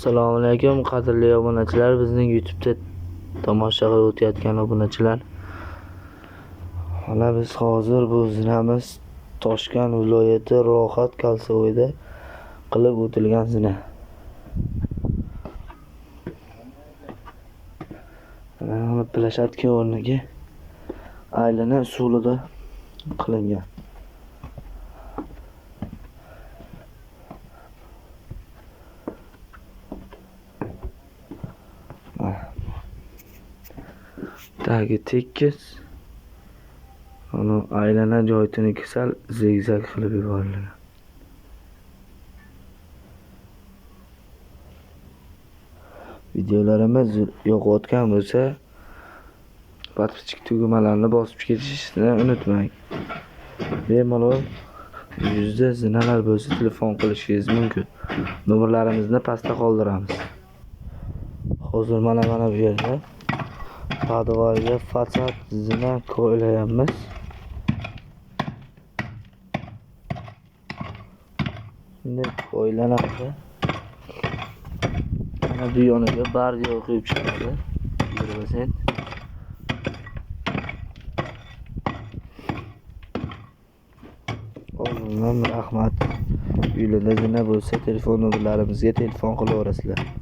Assalomu alaykum qadrli obunachilar bizning YouTube'da tomosha qilib o'tayotgan obunachilar. Mana biz hozir bu zinamiz Toshkent viloyati Rohat Kalsoyda qilib o'tilgan zina. Mana plashatka o'rniga aylana usulida qilingan. Tagi tekis. Uni aylana joytiniki sal zigzag qilib yuborilgan. Videolarimiz yoqayotgan bo'lsa, подписчик tugmalarini bosib ketishni unutmang. Bemalol yuzda zinalar bo'lsa telefon qilishingiz mumkin. Nomerlarimizni pastda qoldiramiz. Hozir mana mana bu yerda podvalga fasad zina qo'ylayapmiz. Shunday qo'ylanadi. Mana bu yoniga barga quyib chiqadi. 20 Oldindan rahmat. Uylarda zina bo'lsa telefon nomerlarimizga telefon qilaverasizlar.